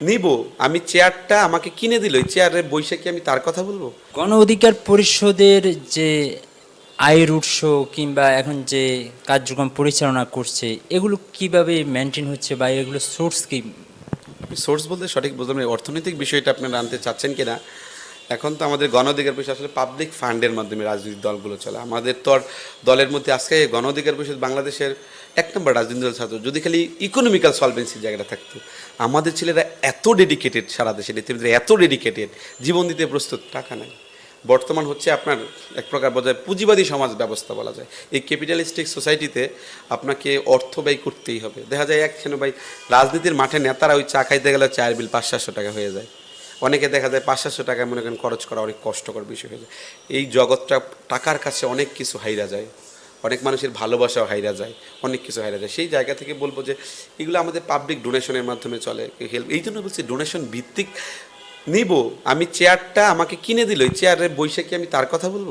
নিব আমি চেয়ারটা আমাকে কিনে দিল চেয়ারে বৈশে কি আমি তার কথা বলব? গণ অধিকার পরিষদের যে আয়ের উৎস কিংবা এখন যে কার্যক্রম পরিচালনা করছে এগুলো কীভাবে মেনটেন হচ্ছে বা এগুলো সোর্স কি? সোর্স বলতে সঠিক বলতে না, অর্থনৈতিক বিষয়টা আপনারা আনতে চাচ্ছেন কিনা এখন তো আমাদের গণ অধিকার পরিষদ আসলে পাবলিক ফান্ডের মাধ্যমে রাজনৈতিক দলগুলো চলে। আমাদের তো দলের মধ্যে আজকে গণ অধিকার পরিষদ বাংলাদেশের এক নম্বর রাজনৈতিক দল ছাত্র, যদি খালি ইকোনমিক্যাল সলভেন্সির জায়গাটা থাকতো, আমাদের ছেলেরা এত ডেডিকেটেড সারা দেশে নেতৃত্বে এত ডেডিকেটেড জীবন দিতে প্রস্তুত, টাকা নাই। বর্তমান হচ্ছে আপনার এক প্রকার বোঝায় পুঁজিবাদী সমাজ ব্যবস্থা বলা যায়। এই ক্যাপিটালিস্টিক সোসাইটিতে আপনাকে অর্থ ব্যয় করতেই হবে। দেখা যায় একখানে ভাই, রাজনীতির মাঠে নেতারা ওই চা খাইতে গেলে চায়ের বিল পাঁচ সাতশো টাকা হয়ে যায়। অনেকে দেখা যায় পাঁচ, সাতশো টাকা মনে করেন খরচ করা অনেক কষ্টকর বিষয় হয়ে যায়। এই জগৎটা টাকার কাছে অনেক কিছু হাইরা যায়। অনেক মানুষের ভালোবাসাও হাইরা যায়। অনেক কিছু হাইরা যায়। সেই জায়গা থেকে বলব যে, এগুলো আমাদের পাবলিক ডোনেশনের মাধ্যমে চলে হেল্প এই জন্য বলছি ডোনেশন ভিত্তিক নিব। আমি চেয়ারটা আমাকে কিনে দিল। ওই চেয়ারে বৈশাখী আমি তার কথা বলব?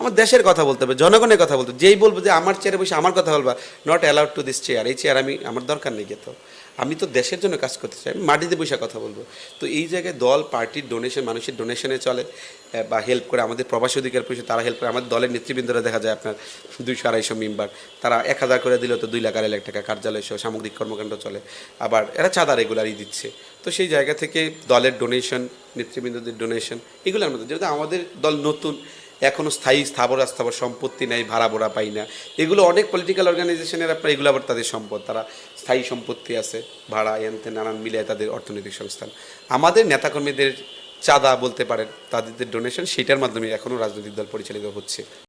আমার দেশের কথা বলতে হবে, জনগণের কথা বলতে যেই বলব যে আমার চেয়ারে বসে আমার কথা বলবা not allowed to this chair এই চেয়ার আমি, আমার দরকার নেই তো আমি তো দেশের জন্য কাজ করতে চাই, আমি মাটিতে বসে কথা বলব। তো এই জায়গায় দল পার্টির ডোনেশন মানুষের ডোনেশনে চলে বা হেল্প করে আমাদের প্রবাসী অধিকার পরিষদ, তারা হেল্প করে, আমাদের দলের নেতৃবৃন্দরা দেখা যায় আপনার দুইশো, আড়াইশো মেম্বার তারা এক হাজার করে দিলে তো দুই লাখ, আড়াই লাখ টাকা কার্যালয় সহ সামগ্রিক কর্মকাণ্ড চলে। আবার এরা চাঁদা রেগুলারই দিচ্ছে। তো সেই জায়গা থেকে দলের ডোনেশন নেতৃবৃন্দদের ডোনেশন এগুলোর মধ্যে, যেহেতু আমাদের দল নতুন এখনও স্থায়ী স্থাবর স্থাবর সম্পত্তি নেই, ভাড়া ভোড়া পাই না। এগুলো অনেক পলিটিক্যাল অর্গানাইজেশনের আপনার, এগুলো আবার তাদের সম্পদ। তারা স্থায়ী সম্পত্তি আছে, ভাড়া এনতে নানান মিলিয়ে তাদের অর্থনৈতিক সংস্থান। আমাদের নেতাকর্মীদের চাঁদা বলতে পারেন, তাদের ডোনেশন সেটার মাধ্যমে এখনও রাজনৈতিক দল পরিচালিত হচ্ছে।